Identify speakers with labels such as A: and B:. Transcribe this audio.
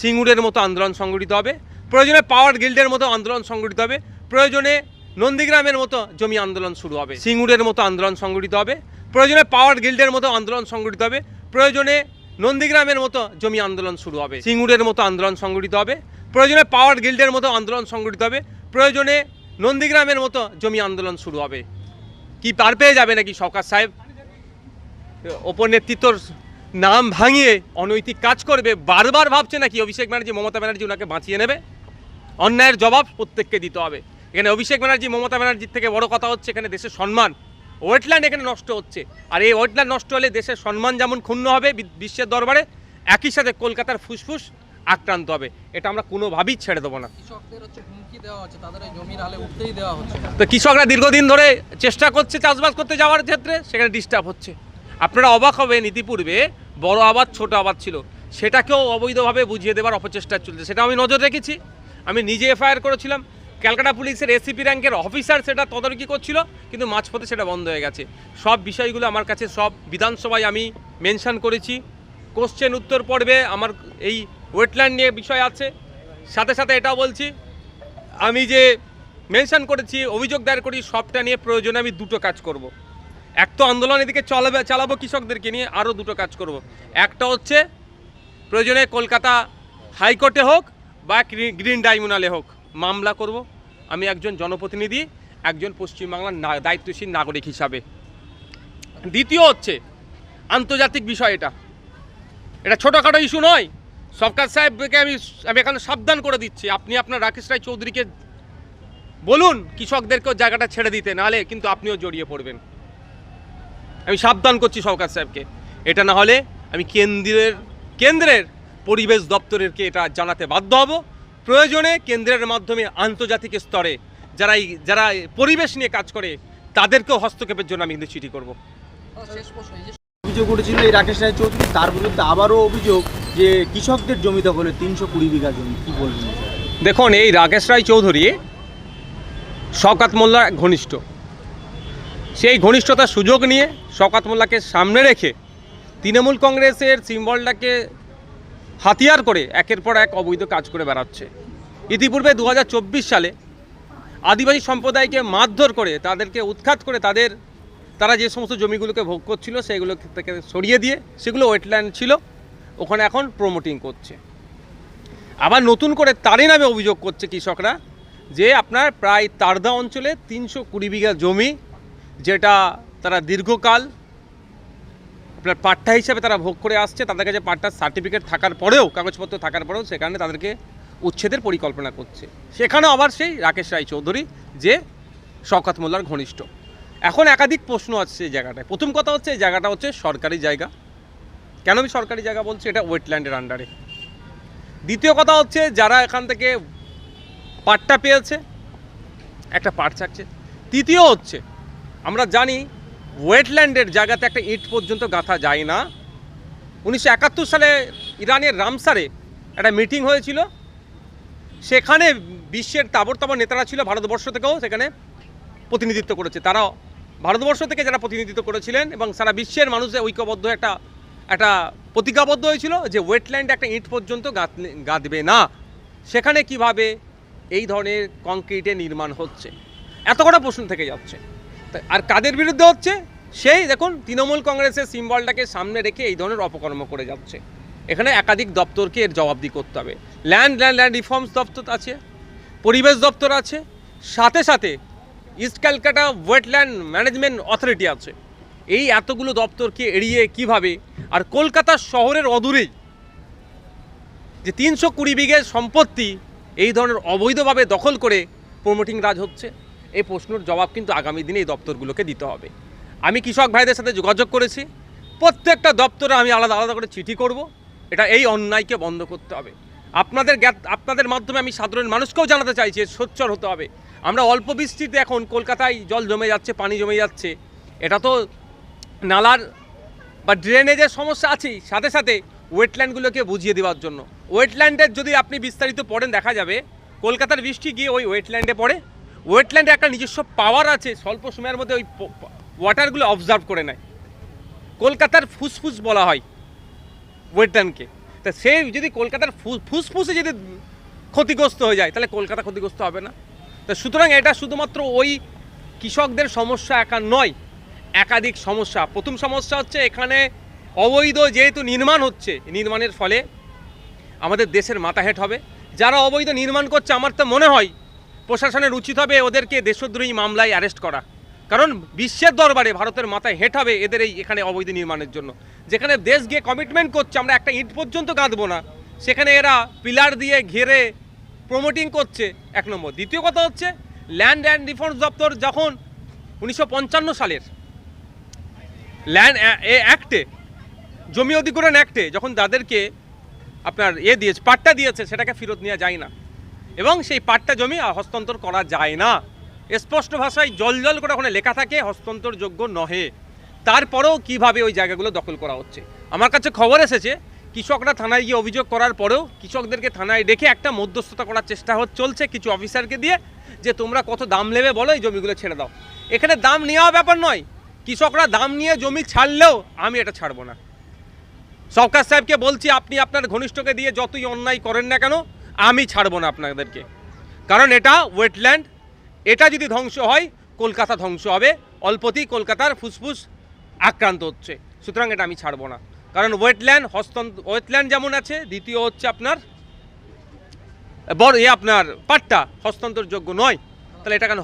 A: সিঙ্গুরের মতো আন্দোলন সংগঠিত হবে, প্রয়োজনে পাওয়ার গিল্ডের মতো আন্দোলন সংগঠিত হবে, প্রয়োজনে নন্দীগ্রামের মতো জমি আন্দোলন শুরু হবে, সিঙ্গুরের মতো আন্দোলন সংগঠিত হবে, প্রয়োজনে পাওয়ার গিল্ডের মতো আন্দোলন সংগঠিত হবে, প্রয়োজনে নন্দীগ্রামের মতো জমি আন্দোলন শুরু হবে, সিঙ্গুরের মতো আন্দোলন সংগঠিত হবে, প্রয়োজনে পাওয়ার গিল্ডের মতো আন্দোলন সংগঠিত হবে, প্রয়োজনে নন্দীগ্রামের মতো জমি আন্দোলন শুরু হবে। কি পার পেয়ে যাবে নাকি সরকার সাহেব? ওপর নেতৃত্বর নাম ভাঙিয়ে অনৈতিক কাজ করবে বারবার ভাবছে নাকি অভিষেক ব্যানার্জি মমতা ব্যানার্জি ওনাকে বাঁচিয়ে নেবে? অন্যায়ের জবাব প্রত্যেককে দিতে হবে। এখানে অভিষেক ব্যানার্জি মমতা ব্যানার্জির থেকে বড় কথা হচ্ছে এখানে দেশের সম্মান। ওয়েটল্যান্ড এখানে নষ্ট হচ্ছে। আর এই ওয়েটল্যান্ড নষ্ট হলে দেশের সম্মান যেমন ক্ষুণ্ণ হবে বিশ্বের দরবারে একই সাথে কলকাতার ফুসফুস আক্রান্ত হবে। এটা আমরা কোনোভাবেই ছেড়ে দেবো না।
B: কৃষকদের হচ্ছে দেওয়া হচ্ছে তাদের এই জমির হালে উঠতেই দেওয়া হচ্ছে। না
A: তো কৃষকরা দীর্ঘদিন ধরে চেষ্টা করছে চাষবাস করতে যাওয়ার ক্ষেত্রে সেখানে ডিস্টার্ব হচ্ছে। আপনারা অবাক হবেন ইতিপূর্বে, বড় আবাদ, ছোট আবাদ ছিল। সেটাকেও অবৈধভাবে বুঝিয়ে দেওয়ার অপচেষ্টা চলছে। সেটা আমি নজর রেখেছি। আমি নিজে এফআইআর করেছিলাম। ক্যালকাটা পুলিশের এসিপি র্যাঙ্কের অফিসার সেটা তদারকি করছিল, কিন্তু মাঝপথে সেটা বন্ধ হয়ে গেছে। সব বিষয়গুলো আমার কাছে, সব বিধানসভায় আমি মেনশন করেছি। কোশ্চেন উত্তর পর্বে আমার এই ওয়েটল্যান্ড নিয়ে বিষয় আছে। সাথে সাথে এটাও বলছি, আমি যে মেনশান করেছি, অভিযোগ দায়ের করি, সবটা নিয়ে প্রয়োজনে আমি দুটো কাজ করব। এক তো আন্দোলন এদিকে চলাবে, চালাবো কৃষকদেরকে নিয়ে, আরও দুটো কাজ করব। একটা হচ্ছে প্রয়োজনে কলকাতা হাইকোর্টে হোক বা গ্রি- গ্রিন ট্রাইব্যুনালে হোক মামলা করব। আমি একজন জনপ্রতিনিধি, একজন পশ্চিমবাংলার দায়িত্বশীল নাগরিক হিসাবে। দ্বিতীয় হচ্ছে আন্তর্জাতিক বিষয় এটা। এটা ছোটোখাটো ইস্যু নয়। সরকার সাহেবকে আমি আমি এখানে সাবধান করে দিচ্ছি। আপনি আপনার রাকেশ রায় চৌধুরীকে বলুন, কৃষকদেরকেও জায়গাটা ছেড়ে দিতে, নাহলে কিন্তু আপনিও জড়িয়ে পড়বেন। আমি সাবধান করছি সরকার সাহেবকে। এটা না হলে আমি কেন্দ্রের কেন্দ্রের পরিবেশ দপ্তরেরকে এটা জানাতে বাধ্য হব। প্রয়োজনে কেন্দ্রের মাধ্যমে আন্তর্জাতিক স্তরে যারা এই- যারা পরিবেশ নিয়ে কাজ করে তাদেরকেও হস্তক্ষেপের জন্য আমি কিন্তু চিঠি করব।
B: শেষ প্রশ্ন এই যে
C: অভিযোগ উঠেছিল এই রাকেশ রায় চৌধুরী তার বিরুদ্ধে আবারও অভিযোগ যে কৃষকদের জমি দখলে তিনশো কুড়ি বিঘা জমি কি বলবেন?
A: দেখুন এই রাকেশ রায় চৌধুরী শওকাত মোল্লা ঘনিষ্ঠ। সেই ঘনিষ্ঠতার সুযোগ নিয়ে শওকাত মোল্লাকে সামনে রেখে তৃণমূল কংগ্রেসের সিম্বলটাকে হাতিয়ার করে একের পর এক অবৈধ কাজ করে বেড়াচ্ছে। ইতিপূর্বে দু হাজার চব্বিশ সালে আদিবাসী সম্প্রদায়কে মারধর করে তাদেরকে উৎখাত করে তাদের, তারা যে সমস্ত জমিগুলোকে ভোগ করছিল সেগুলো থেকে সরিয়ে দিয়ে সেগুলো ওয়েটল্যান্ড ছিল, ওখানে এখন প্রমোটিং করছে। আবার নতুন করে তারই নামে অভিযোগ করছে কৃষকরা যে আপনার প্রায় তারদা অঞ্চলে তিনশো কুড়ি বিঘা জমি যেটা তারা দীর্ঘকাল আপনার পাট্টা হিসাবে তারা ভোগ করে আসছে, তাদের কাছে পাট্টার সার্টিফিকেট থাকার পরেও, কাগজপত্র থাকার পরেও সেখানে তাদেরকে উচ্ছেদের পরিকল্পনা করছে। সেখানে আবার সেই রাকেশ রায় চৌধুরী যে শওকাত মোল্লার ঘনিষ্ঠ। এখন একাধিক প্রশ্ন আছে এই জায়গাটায়। প্রথম কথা হচ্ছে, এই জায়গাটা হচ্ছে সরকারি জায়গা। কেন আমি সরকারি জায়গা বলছি? এটা ওয়েটল্যান্ডের আন্ডারে দ্বিতীয় কথা হচ্ছে, যারা এখান থেকে পাটটা পেয়েছে, একটা পাট চাচ্ছে তৃতীয় হচ্ছে আমরা জানি ওয়েটল্যান্ডের জায়গাতে একটা ইট পর্যন্ত গাঁথা যায় না। উনিশশো একাত্তর সালে ইরানের রামসারে একটা মিটিং হয়েছিল। সেখানে বিশ্বের তাবর তাবর নেতারা ছিল ভারতবর্ষ থেকেও সেখানে প্রতিনিধিত্ব করেছে। তারা ভারতবর্ষ থেকে যারা প্রতিনিধিত্ব করেছিলেন এবং সারা বিশ্বের মানুষের ঐক্যবদ্ধ একটা একটা প্রতিজ্ঞাবদ্ধ হয়েছিল যে ওয়েটল্যান্ড একটা ইট পর্যন্ত গাঁথবে না। সেখানে কীভাবে এই ধরনের কংক্রিটে নির্মাণ হচ্ছে? এত কটা প্রশ্ন থেকে যাচ্ছে। আর কাদের বিরুদ্ধে হচ্ছে? সেই দেখুন, তৃণমূল কংগ্রেসের সিম্বলটাকে সামনে রেখে এই ধরনের অপকর্ম করে যাচ্ছে। এখানে একাধিক দপ্তরকে এর জবাবদি করতে হবে। ল্যান্ড ল্যান্ড ল্যান্ড রিফর্মস দপ্তর আছে, পরিবেশ দপ্তর আছে, সাথে সাথে east Calcutta wetland management authority আছে। এই এতগুলো দপ্তরকে এড়িয়ে কীভাবে আর কলকাতা শহরের অদূরেই যে তিনশো কুড়ি বিঘে সম্পত্তি এই ধরনের অবৈধভাবে দখল করে প্রমোটিং রাজ হচ্ছে এই প্রশ্নের জবাব কিন্তু আগামী দিনে এই দপ্তরগুলোকে দিতে হবে। আমি কৃষক ভাইদের সাথে যোগাযোগ করেছি। প্রত্যেকটা দপ্তরে আমি আলাদা আলাদা করে চিঠি করব। এটা এই অন্যায়কে বন্ধ করতে হবে। আপনাদের জ্ঞাত- আপনাদের মাধ্যমে আমি সাধারণ মানুষকেও জানাতে চাইছি সোচ্চার হতে হবে। আমরা অল্প বৃষ্টিতে এখন কলকাতায় জল জমে যাচ্ছে, পানি জমে যাচ্ছে। এটা তো নালার বা ড্রেনেজের সমস্যা আছেই। সাথে সাথে ওয়েটল্যান্ডগুলোকে বুঝিয়ে দেওয়ার জন্য। ওয়েটল্যান্ডের যদি আপনি বিস্তারিত পড়েন, দেখা যাবে কলকাতার বৃষ্টি গিয়ে ওই ওয়েটল্যান্ডে পড়ে। ওয়েটল্যান্ডে একটা নিজস্ব পাওয়ার আছে, স্বল্প সময়ের মধ্যে ওই ওয়াটারগুলো অবজার্ভ করে নেয়। কলকাতার ফুসফুস বলা হয় ওয়েটল্যান্ডকে। তা সে যদি কলকাতার ফুসফুসে যদি ক্ষতিগ্রস্ত হয়ে যায়, তাহলে কলকাতা ক্ষতিগ্রস্ত হবে না। তা সুতরাং এটা শুধুমাত্র ওই কৃষকদের সমস্যা একা নয়, একাধিক সমস্যা। প্রথম সমস্যা হচ্ছে এখানে অবৈধ যেহেতু নির্মাণ হচ্ছে, নির্মাণের ফলে আমাদের দেশের মাথা হেট হবে। যারা অবৈধ নির্মাণ করছে, আমার তো মনে হয় প্রশাসনের উচিত হবে ওদেরকে দেশদ্রোহী মামলায় অ্যারেস্ট করা। কারণ বিশ্বের দরবারে ভারতের মাথায় হেট হবে এদের এই এখানে অবৈধ নির্মাণের জন্য। যেখানে দেশ গিয়ে কমিটমেন্ট করছে, আমরা একটা ইট পর্যন্ত গাঁদবো না। সেখানে এরা পিলার দিয়ে ঘেরে প্রমোটিং করছে, এক নম্বর। দ্বিতীয় কথা হচ্ছে ল্যান্ড অ্যান্ড রিফর্মস দপ্তর যখন উনিশশো পঞ্চান্ন সালের ল্যান্ড এ অ্যাক্টে জমি অধিগ্রহণ অ্যাক্টে যখন তাদেরকে আপনার এ দিয়েছে, পাট্টা দিয়েছে, সেটাকে ফেরত নেওয়া যায় না। এবং সেই পাট্টা জমি হস্তান্তর করা যায় না। স্পষ্ট ভাষায় জল জল করে ওখানে লেখা থাকে, হস্তান্তরযোগ্য নহে। তারপরেও কীভাবে ওই জায়গাগুলো দখল করা হচ্ছে? আমার কাছে খবর এসেছে, কৃষকরা থানায় গিয়ে অভিযোগ করার পরেও কৃষকদেরকে থানায় ডেকে একটা মধ্যস্থতা করার চেষ্টা চলছে কিছু অফিসারকে দিয়ে, যে তোমরা কত দাম নেবে বলো, এই জমিগুলো ছেড়ে দাও। এখানে দাম নেওয়া ব্যাপার নয়, কৃষকরা দাম নিয়ে জমি ছাড়লেও আমি এটা ছাড়বো না। সরকার সাহেবকে বলছি, আপনি আপনার ঘনিষ্ঠকে দিয়ে যতই অন্যায় করেন না কেন আমি ছাড়বো না আপনাদেরকে। কারণ এটা ওয়েটল্যান্ড এটা যদি ধ্বংস হয়, কলকাতা ধ্বংস হবে। অল্পতেই কলকাতার ফুসফুস আক্রান্ত হচ্ছে। সুতরাং এটা আমি ছাড়বো না। কারণ ওয়েটল্যান্ড হস্তন্ত ওয়েটল্যান্ড যেমন আছে, দ্বিতীয় হচ্ছে আপনার, বড় এ আপনার পাট্টা, হস্তান্তরযোগ্য নয়। তাহলে এটা কেন?